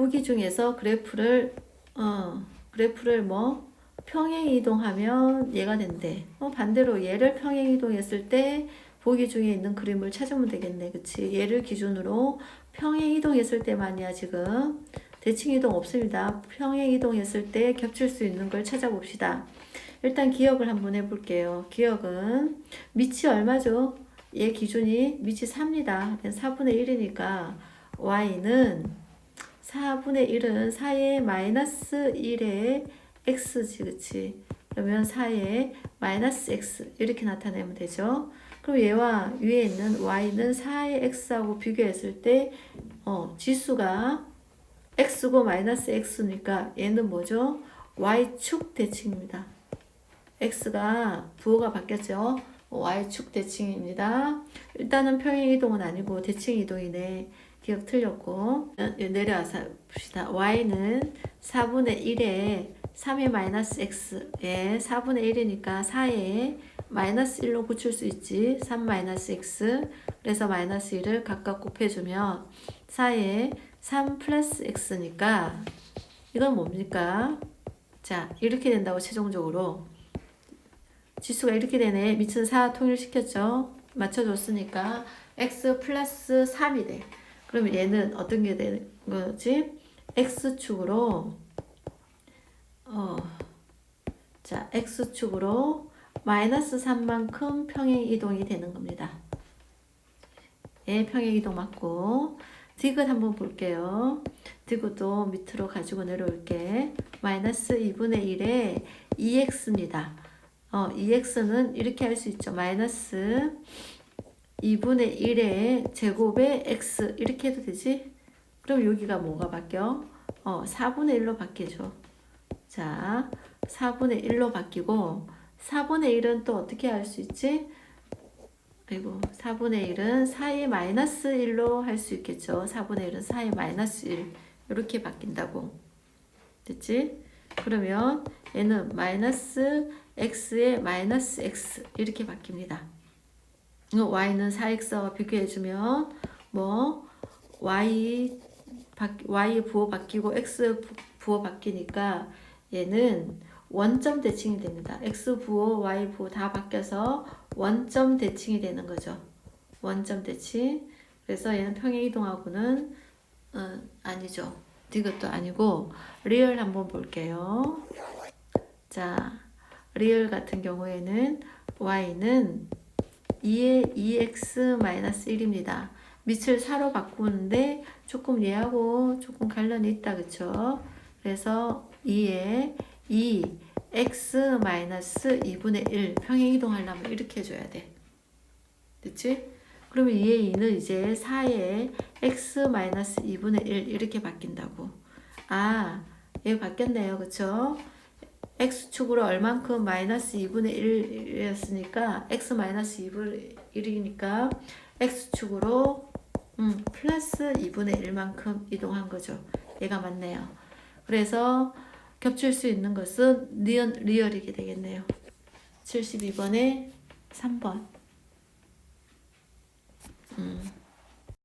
보기 중에서 그래프를 어 그래프를 뭐 평행 이동하면 얘가 된대. 어 반대로 얘를 평행 이동했을 때 보기 중에 있는 그림을 찾으면 되겠네. 그치? 얘를 기준으로 평행 이동했을 때만이야, 지금. 대칭 이동 없습니다. 평행 이동했을 때 겹칠 수 있는 걸 찾아봅시다. 일단 기억을 한번 해볼게요. 기억은 밑이 얼마죠? 얘 기준이 밑이 4입니다. 4분의 1이니까 y는 4분의 1은 4의 마이너스 1의 x지, 그치? 그러면 4의 마이너스 x 이렇게 나타내면 되죠. 그럼 얘와 위에 있는 y는 4의 x하고 비교했을 때 어, 지수가 x고 마이너스 x니까 얘는 뭐죠? y축 대칭입니다. x가 부호가 바뀌었죠? y축 대칭입니다. 일단은 평행 이동은 아니고 대칭 이동이네. 기억 틀렸고 내려와서 봅시다. y는 4분의 1에 3의 마이너스 x에 4분의 1이니까 4에 마이너스 1로 고칠 수 있지. 3 마이너스 x 그래서 마이너스 1을 각각 곱해주면 4에 3 플러스 x니까 이건 뭡니까? 자 이렇게 된다고 최종적으로 지수가 이렇게 되네. 밑은 4 통일시켰죠. 맞춰줬으니까 x 플러스 3이 돼. 그러면 얘는 어떤 게 되는 거지? x축으로 어, 자 x축으로 마이너스 3만큼 평행 이동이 되는 겁니다. 예, 평행 이동 맞고 디귿 한번 볼게요. 디귿도 밑으로 가지고 내려올게. 마이너스 2분의 1에 2x입니다. 어, 2x는 이렇게 할 수 있죠. 마이너스 2분의 1의 제곱에 x 이렇게 해도 되지? 그럼 여기가 뭐가 바뀌어? 어, 4분의 1로 바뀌죠. 자, 4분의 1로 바뀌고 4분의 1은 또 어떻게 할 수 있지? 아이고, 4분의 1은 4의 마이너스 1로 할 수 있겠죠. 4분의 1은 4의 마이너스 1 이렇게 바뀐다고. 됐지? 그러면 얘는 마이너스 x의 마이너스 x 이렇게 바뀝니다. Y는 4x와 비교해주면 뭐 y 바, y 부호 바뀌고 x 부호 바뀌니까 얘는 원점 대칭이 됩니다. x 부호, y 부호 다 바뀌어서 원점 대칭이 되는 거죠. 원점 대칭. 그래서 얘는 평행 이동하고는 어, 아니죠. 이것도 아니고 리얼 한번 볼게요. 자, 리얼 같은 경우에는 y는 2의 2x-1입니다. 밑을 4로 바꾸는데 조금 얘하고 조금 관련이 있다 그쵸? 그래서 2의 2 x-2분의 1 평행 이동하려면 이렇게 해줘야 돼. 됐지? 그러면 2의 2는 이제 4의 x-2분의 1 이렇게 바뀐다고. 아, 얘 바뀌었네요. 그쵸? x축으로 얼만큼 마이너스 2분의 1이었으니까 x 마이너스 2분의 1이니까 x축으로 음, 플러스 2분의 1만큼 이동한 거죠. 얘가 맞네요. 그래서 겹칠 수 있는 것은 리얼, 리얼이게 되겠네요. 72번에 3번. 음.